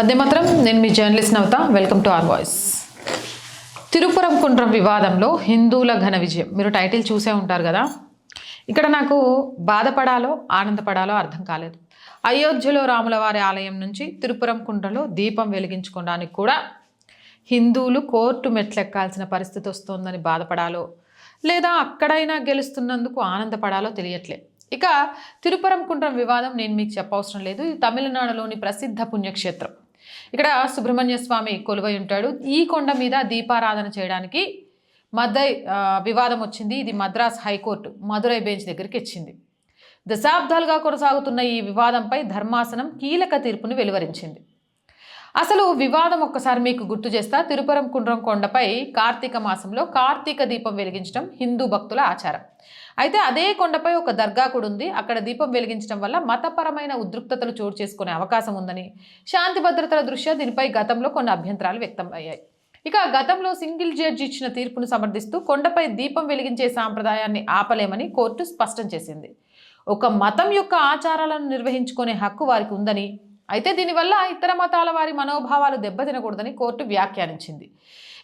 మధ్య మాత్రం. నేను మీ journalist Navata. Welcome to R voice. Thiruparankundram వివాదంలో హిందువుల ఘన విజయం. మీరు టైటిల్ చూసే ఉంటారు కదా. ఇక్కడ నాకు బాధపడాలో ఆనందపడాలో అర్థం కాలేదు. అయోధ్యలో రాముల వారి ఆలయం నుంచి తిరుపురం కుండ్రలో దీపం వెలిగించుకోవడానికి కూడా హిందువులు కోర్టు మెట్లెక్కాల్సిన పరిస్థితి వస్తోందని బాధపడాలో లేదా అక్కడైనా గెలుస్తున్నందుకు ఆనందపడాలో తెలియట్లే. ఇక తిరుపురం కుండ్రం వివాదం నేను మీకు చెప్పవసరం లేదు. ఇది తమిళనాడులోని ప్రసిద్ధ పుణ్యక్షేత్రం. ఇక్కడ సుబ్రహ్మణ్య స్వామి కొలువై ఉంటాడు. ఈ కొండ మీద దీపారాధన చేయడానికి మదై వివాదం వచ్చింది. ఇది మద్రాస్ హైకోర్టు మదురై బెంచ్ దగ్గరికి ఇచ్చింది దశాబ్దాలుగా కొనసాగుతున్న ఈ వివాదంపై ధర్మాసనం కీలక తీర్పును వెలువరించింది. అసలు వివాదం ఒక్కసారి మీకు గుర్తు చేస్తా. తిరుపురం కుండ్రం కొండపై కార్తీక మాసంలో కార్తీక దీపం వెలిగించడం హిందూ భక్తుల ఆచారం. అయితే అదే కొండపై ఒక దర్గా కూడా ఉంది. అక్కడ దీపం వెలిగించడం వల్ల మతపరమైన ఉద్రిక్తతలు చోటు చేసుకునే అవకాశం ఉందని శాంతి భద్రతల దృష్ట్యా దీనిపై గతంలో కొన్ని అభ్యంతరాలు వ్యక్తం అయ్యాయి. ఇక గతంలో సింగిల్ జడ్జి ఇచ్చిన తీర్పును సమర్థిస్తూ కొండపై దీపం వెలిగించే సాంప్రదాయాన్ని ఆపలేమని కోర్టు స్పష్టం చేసింది. ఒక మతం యొక్క ఆచారాలను నిర్వహించుకునే హక్కు వారికి ఉందని అయితే దీనివల్ల ఇతర మతాల వారి మనోభావాలు దెబ్బతినకూడదని కోర్టు వ్యాఖ్యానించింది.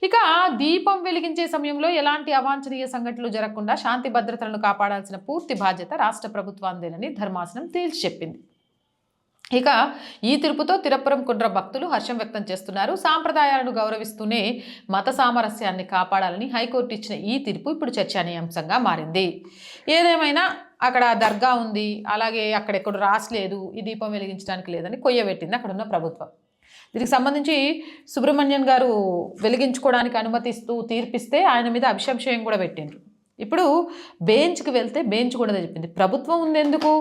ఇక దీపం వెలిగించే సమయంలో ఎలాంటి అవాంఛనీయ సంఘటనలు జరగకుండా శాంతి భద్రతలను కాపాడాల్సిన పూర్తి బాధ్యత రాష్ట్ర ప్రభుత్వాందేనని ధర్మాసనం తేల్చి చెప్పింది. ఇక ఈ తీర్పుతో తిరుపురం కుండ్ర భక్తులు హర్షం వ్యక్తం చేస్తున్నారు. సాంప్రదాయాలను గౌరవిస్తూనే మత సామరస్యాన్ని కాపాడాలని హైకోర్టు ఇచ్చిన ఈ తీర్పు ఇప్పుడు చర్చనీయాంశంగా మారింది. ఏదేమైనా అక్కడ దర్గా ఉంది అలాగే అక్కడెక్కడ రాసలేదు ఈ దీపం వెలిగించడానికి లేదని కొయ్యబెట్టింది అక్కడ ఉన్న ప్రభుత్వం. దీనికి సంబంధించి సుబ్రహ్మణ్యన్ గారు వెలిగించుకోవడానికి అనుమతిస్తూ తీర్పిస్తే ఆయన మీద అభిశంశయం కూడా పెట్టిండ్రు. ఇప్పుడు బెంచ్కి వెళ్తే బెంచ్ కూడా చెప్పింది. ప్రభుత్వం ఉంది ఎందుకు?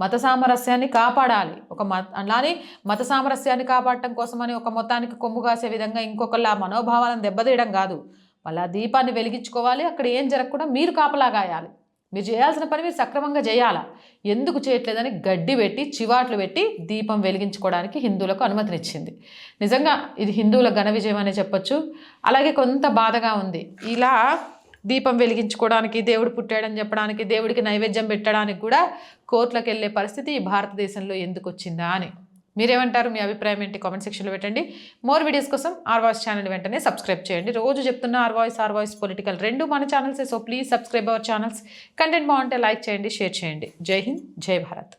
మత సామరస్యాన్ని కాపాడాలి. ఒక మత అలానే మత సామరస్యాన్ని కాపాడటం కోసమని ఒక మొత్తానికి కొమ్ము కాసే విధంగా ఇంకొకళ్ళ మనోభావాలను దెబ్బతీయడం కాదు. మళ్ళీ దీపాన్ని వెలిగించుకోవాలి. అక్కడ ఏం జరగకుండా మీరు కాపలాగాయాలి మీరు చేయాల్సిన పని మీరు సక్రమంగా చేయాలా? ఎందుకు చేయట్లేదని గడ్డి పెట్టి చివాట్లు పెట్టి దీపం వెలిగించుకోవడానికి హిందువులకు అనుమతినిచ్చింది. నిజంగా ఇది హిందువుల ఘన విజయం అనే చెప్పొచ్చు. అలాగే కొంత బాధగా ఉంది. ఇలా దీపం వెలిగించుకోవడానికి దేవుడు పుట్టాడని చెప్పడానికి దేవుడికి నైవేద్యం పెట్టడానికి కూడా కోర్టులకు వెళ్ళే పరిస్థితి భారతదేశంలో ఎందుకు వచ్చిందా అని. మీరేమంటారు? మీ అభిప్రాయం ఏంటి? కామెంట్ సెక్షన్లో పెట్టండి. మోర్ వీడియోస్ కోసం ఆర్ వాయిస్ ఛానల్ వెంటనే సబ్స్క్రైబ్ చేయండి. రోజు చెప్తున్న R voice R voice political రెండు మన ఛానల్సే so please subscribe our channels content బాగుంటే లైక్ చేయండి షేర్ చేయండి. జై హింద్ జై భారత్.